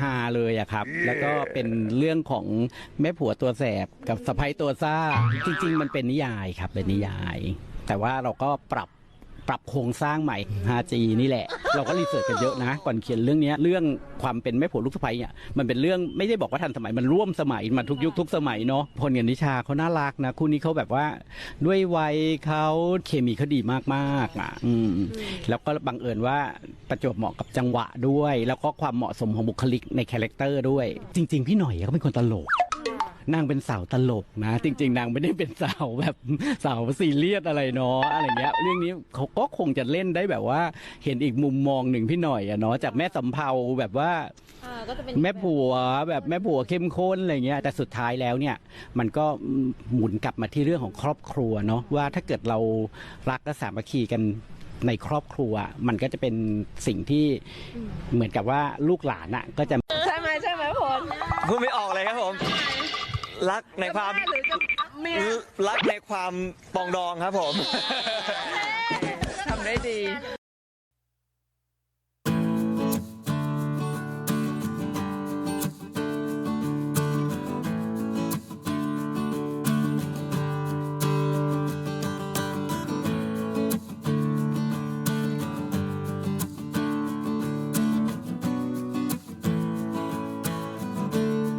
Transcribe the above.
ฮาเลยอะครับ แล้วก็เป็นเรื่องของแม่ผัวตัวแสบกับสะพ้ยตัวซ่า จริง ๆ มันเป็นนิยายครับเป็นนิยาย แต่ว่าเราก็ปรับ ปรับโครงสร้างใหม่ 5G นี่แหละ เราก็รีเสิร์ชกันเยอะนะก่อนเขียนเรื่องนี้เรื่องความเป็นแม่ผัวลูกสะใภ้เนี่ยมันเป็นเรื่องไม่ได้บอกว่าทันสมัยมันร่วมสมัยมาทุกยุคทุกสมัยเนาะพลกับนิชาเขาน่ารักนะคู่นี้เขาแบบว่าด้วยวัยเขาเคมีเขาดีมากๆอะอืมแล้วก็บังเอิญว่าประจวบเหมาะกับจังหวะด้วย แล้วก็ความเหมาะสมของบุคลิกในคาแรคเตอร์ด้วย จริง ๆ พี่หน่อยเขาเป็นคนตลก นางเป็นสาวตลกนะ จริง ๆ นางไม่ได้เป็นสาวแบบสาวซีเรียสอะไรเนาะอะไรเงี้ยเรื่องนี้เขาก็คงจะเล่นได้แบบว่าเห็นอีกมุมมองหนึ่งพี่หน่อยอะเนาะจากแม่สำเภาแบบว่าอ่าก็จะเป็นแม่ผัวแบบแม่ผัวเข้มข้นอะไรเงี้ยแต่สุดท้ายแล้วเนี่ยมันก็หมุนกลับมาที่เรื่องของครอบครัวเนาะว่าถ้าเกิดเรารักและสามัคคีกันในครอบครัวมันก็จะเป็นสิ่งที่เหมือนกับว่าลูกหลานอะก็จะใช่ไหมใช่ไหมพลพูดไม่ออกเลยครับผม รักในความหรือจะเมียรักในความปองดองครับผม ทำได้ดี